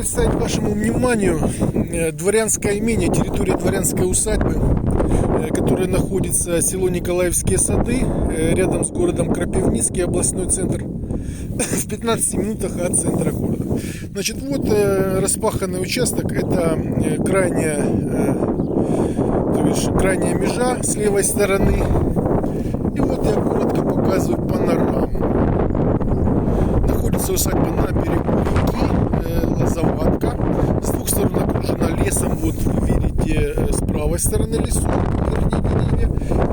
вашему вниманию э, дворянское имение, территория дворянской усадьбы, э, которая находится село Николаевские сады, э, рядом с городом Крапивницкий, областной центр, в 15 минутах от центра города. Значит, вот распаханный участок, это крайняя, то бишь, крайняя межа с левой стороны. И вот я коротко показываю панораму. Находится усадьба на берегу лесом, вот вы видите э, с правой стороны лесу, вернее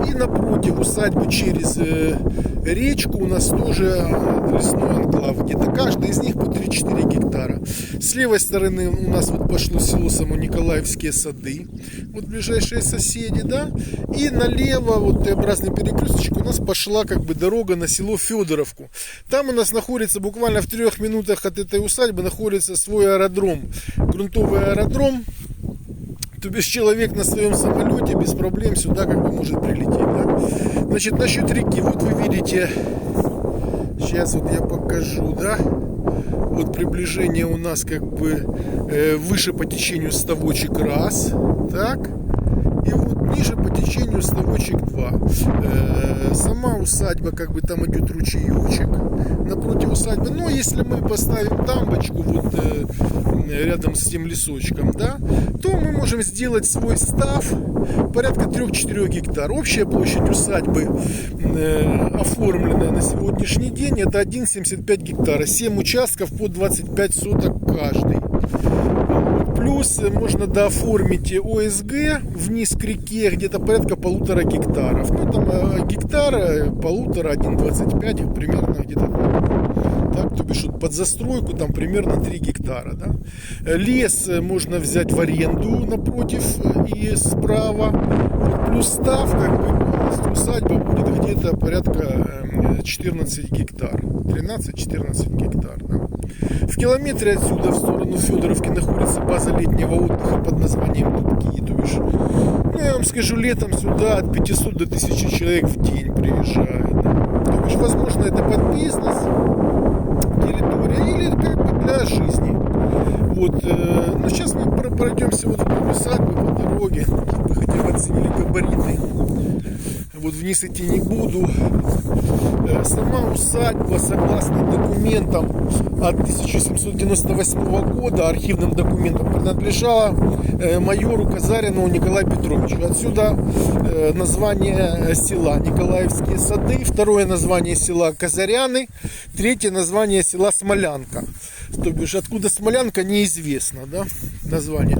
и напротив усадьбы через э, речку у нас тоже э, лесной анклав, где-то. Каждый из них по 3-4 гектара. С левой стороны у нас вот пошло село Самониколаевские сады, вот ближайшие соседи, да, и налево вот Т-образный перекресточек у нас пошла как бы дорога на село Федоровку. Там у нас находится буквально в трех минутах от этой усадьбы находится свой аэродром, грунтовый аэродром, то бишь человек на своем самолете без проблем сюда как бы может прилететь. Да? Значит, насчет реки, вот вы видите, сейчас вот я покажу, да, вот приближение у нас как бы э, выше по течению ставочек раз, так, и вот ниже по течению ставочек 2. Э, сама усадьба, как бы там идет ручеечек напротив усадьбы. Но если мы поставим дамбочку вот э, рядом с тем лесочком, да, то мы можем сделать свой став порядка 3-4 гектар. Общая площадь усадьбы э, оформленная на сегодняшний день это 1,75 гектара. 7 участков по 25 соток каждый. Плюс можно дооформить ОСГ вниз к реке где-то порядка полутора гектаров. Ну там э, гектара, полутора, 1,25 примерно где-то так, то бишь под застройку там примерно 3 гектара. Да? Лес можно взять в аренду напротив и справа. Плюс став, как бы усадьба будет где-то порядка 14 эм, гектар. 13-14 гектар. Да? В километре отсюда в сторону Федоровки находится база летнего отдыха под названием Дубки. То бишь, ну, я вам скажу, летом сюда от 500 до 1000 человек в день приезжает. Да? То бишь, возможно, это под бизнес территория или как бы для жизни. Вот, э, ну сейчас мы пройдемся вот в усадьбу по дороге, вы хотя бы оценили габариты. Вот вниз идти не буду. Э, сама усадьба, согласно документам от 1798 года, архивным документам, принадлежала э, майору Казарину Николаю Петровичу. Отсюда э, название села Николаевские сады, второе название села Казаряны, третье название села Смолянка. То бишь, откуда Смолянка, неизвестно, да, название.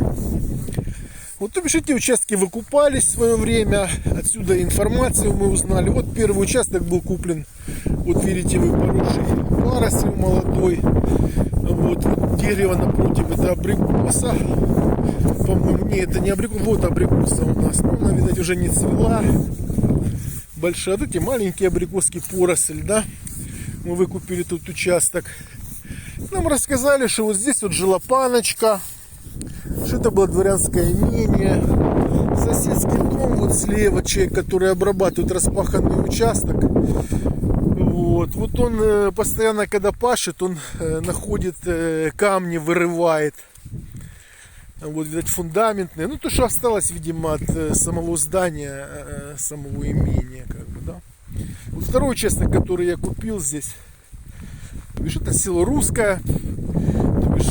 Вот то бишь эти участки выкупались в свое время, отсюда информацию мы узнали. Вот первый участок был куплен, вот видите вы поросший паросью молодой. Вот, дерево напротив, это абрикоса. По-моему, не, это не абрикоса, вот абрикоса у нас. Но она, видать, уже не цвела. Большая, вот эти маленькие абрикоски поросль, да. Мы выкупили тут участок. Нам рассказали, что вот здесь вот жила паночка что это было дворянское имение. Соседский дом вот слева, человек, который обрабатывает распаханный участок. Вот, вот он э, постоянно, когда пашет, он э, находит э, камни, вырывает. Вот, видать, фундаментные. Ну, то, что осталось, видимо, от самого здания, самого имения, как бы, да. Вот второй участок, который я купил здесь, видишь, это село Русское.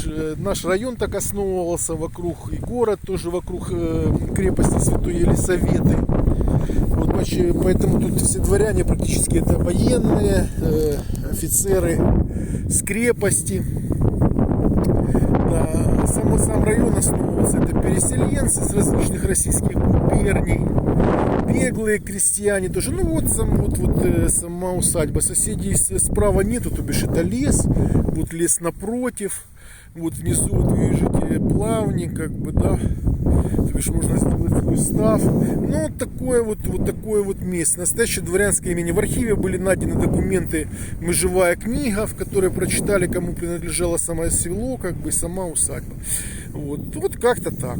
Э, наш район так основывался вокруг, и город тоже вокруг э, крепости Святой Елисаветы. Вот, поэтому тут все дворяне практически это военные, э, офицеры с крепости. Да, сам, сам район основывался, это переселенцы с различных российских губерний, беглые крестьяне тоже. Ну вот, сам, вот, вот сама усадьба, соседей справа нету, то бишь это лес, вот лес напротив. Вот внизу вот видите плавник, как бы, да. То бишь можно сделать свой став. Ну, такое вот, вот такое вот место. Настоящее дворянское имени. В архиве были найдены документы «Межевая книга», в которой прочитали, кому принадлежало самое село, как бы, сама усадьба. Вот, вот как-то так.